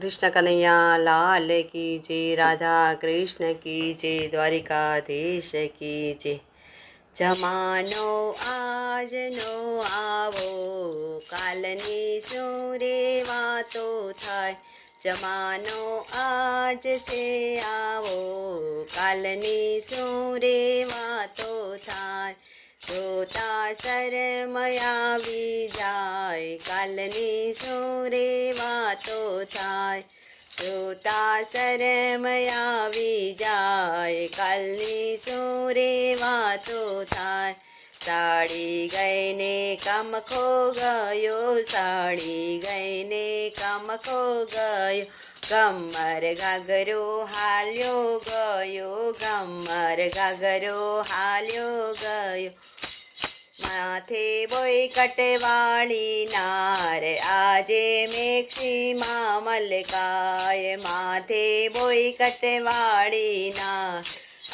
કૃષ્ણ કનૈયા લાલ કી જય રાધા કૃષ્ણ કી જય દ્વારિકાધીશ કી જય જમાનો આજનો આવો કાલની શું રે વાતો થાય જમાનો આજ છે આવો કાલની શું રે વાતો થાય જોતા શરમયાવી જાય, કાલની સોરે વાતો થાય. જોતા શરમયાવી જાય, કાલની સોરે વાતો થાય. સાડી ગઈને કમખો ગયો, સાડી ગઈને કમખો ગયો. ગમર ગાગરો હાલ્યો ગયો, ગમર ગાગરો હાલ્યો ગયો. માથે બોય કટવાળી નાર. આજે મેક્ષીમાં મલકાય. માથે બોય કટવાળી નાર.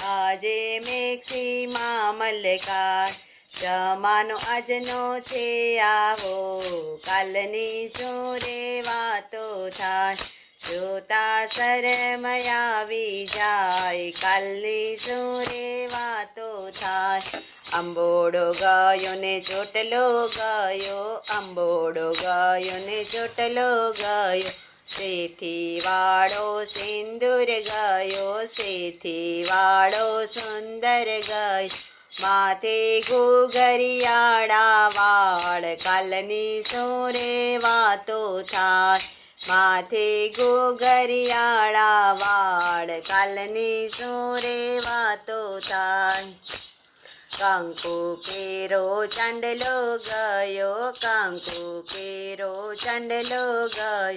આજે મેક્ષીમાં મલકાય. જમાનો આજનો છે આવો. કાલની શું રે વાતો થાય. જોતા શરમયાવી જાય. કાલની શું રે વાતો થાય. અંબોડો ગાયો ને ચોટલો ગાયો અંબોડો ગાયો ને ચોટલો ગાયો. શેથી વાળો સિંદૂર ગાયો શેથી વાળો સુંદર ગાયો. માથે ઘોઘરિયાળા વાળ, કાલની સોરે વાતો થાય. માથે ઘોઘરિયાળા વાળ, કાલની સોરે વાતો થાય. કંકુ કેરો ચાંદલો ગયો, કંકુ કેરો ચાંદલો ગયો,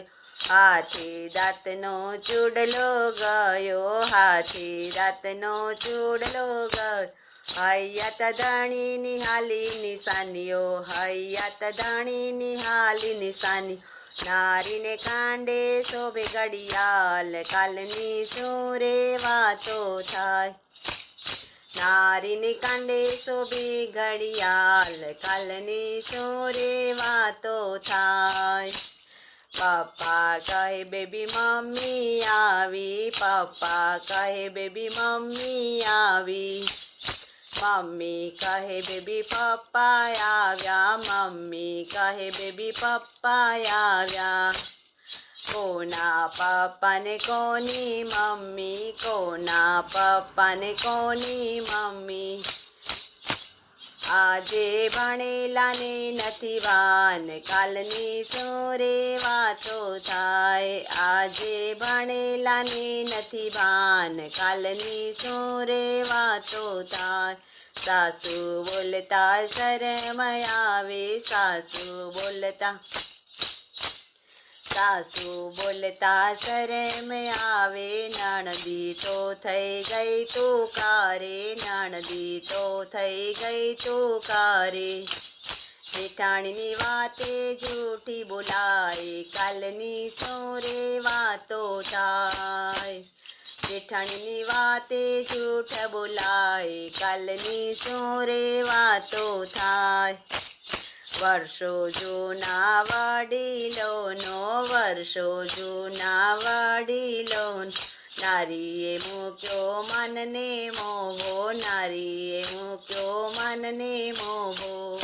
હાથી દાંતનો ચૂડલો ગયો, હાથી દાંતનો ચૂડલો ગયો, હૈયાત ધણી નિહાલી નિશાનીઓ, હૈયાત ધણી નિહાલી નિશાની, નારીને કાંડે શોભે ઘડિયાલ કાલની શું રે વાતો થાય. નારીને કાંડે શોભે ઘડિયાળ કાલની શું રે વાતો થાય પપ્પા કહે બેબી મમ્મી આવી પપ્પા કહે બેબી મમ્મી આવી મમ્મી કહે બેબી પપ્પા આવ્યા મમ્મી કહે બેબી પપ્પા આવ્યા કોના પપ્પાને કોની મમ્મી, કોના પપ્પાને કોની મમ્મી? આજે ભણેલાને નથી વાન, કાલની સોરે વાતો થાય. આજે ભણેલાને નથી વાન કાલની સોરે વાતો થાય. સાસુ બોલતા શરમ આવે, સાસુ બોલતા સાસુ બોલતા શરમ આવે, નણદી તો થઈ ગઈ તું કારે, નણદી તો થઈ ગઈ તું કારે. જેઠાણીની વાતે જૂઠી બોલાય, કાલની સોરે વાતો થાય. જેઠાણીની વાતે જૂઠ બોલાય, કાલની સોરે વાતો થાય. વર્ષો જૂના વડીલોનો, વર્ષો જૂના લોન નારીએ મૂક્યો મનને મોહો, નારીએ મૂક્યો મનને મોહો.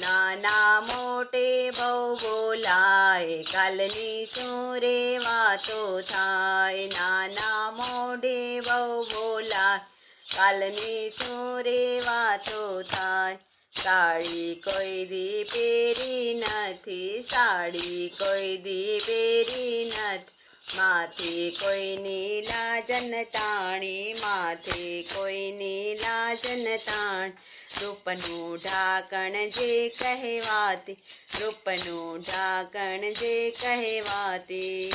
નાના મોટે બહુ બોલાય, કાલની શું રે વાતો થાય. નાના મોઢે બહુ બોલાય, કાલની શું રે વાતો થાય. સાડી કોઈ દી પહેરી નથી, સાડી કોઈ દી પહેરી નથી. માથે કોઈની લાજન તાણી, માથે કોઈની લાજન તાણ. રૂપનું ઢાકણ જે કહેવાતી, રૂપનું ઢાકણ જે કહેવાતી.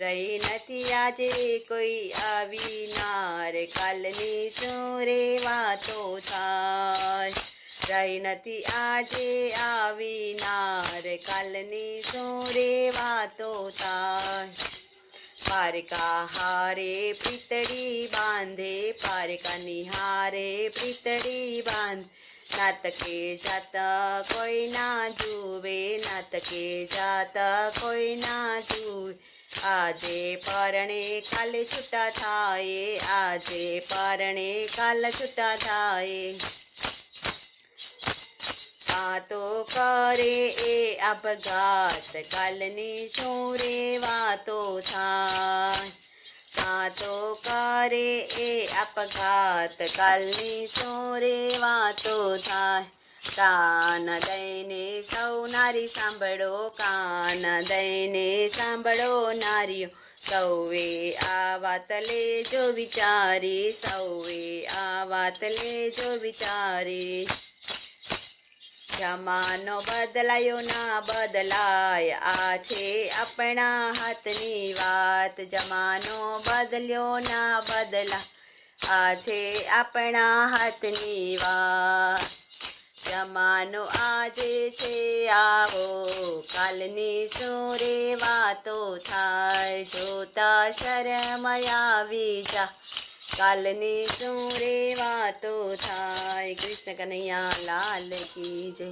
રહી નથી આજે કોઈ આવી નાર કાલની શું વાતો થાય રહી નથી આજે આવી નાર કાલની સોરે વાતો તાર પારકા હારે પ્રીતડી બાંધે પારકા નિહારે પ્રીતડી બાંધ. નાતકે જાતા કોઈ ના જુવે, નાતકે જાતા કોઈ ના જુવે. આજે પરણે કાલે છૂટા થાય, આજે પરણે કાલે છૂટા થાય. વાતો કરે એ અપઘાત કાલની શું રે વાતો થાય? વાતો કરે એ અપઘાત કાલની શું રે વાતો થાય? કાન દઈને સૌ નારી સાંભળો, કાન દઈને સાંભળો નારીઓ. સૌએ આ વાત લેજો વિચારી, સૌએ આ વાત લેજો વિચારી. જમાનો બદલાયો ના બદલાય. આ છે આપણા હાથની વાત જમાનો બદલ્યો ના બદલા આ છે આપણા હાથની વાત જમાનો આજે છે. આવો કાલની સોરે વાતો થાય. જોતા શરમ આવી કાલની શું રે વાતો થાય? કૃષ્ણ કનૈયા લાલ કી જય.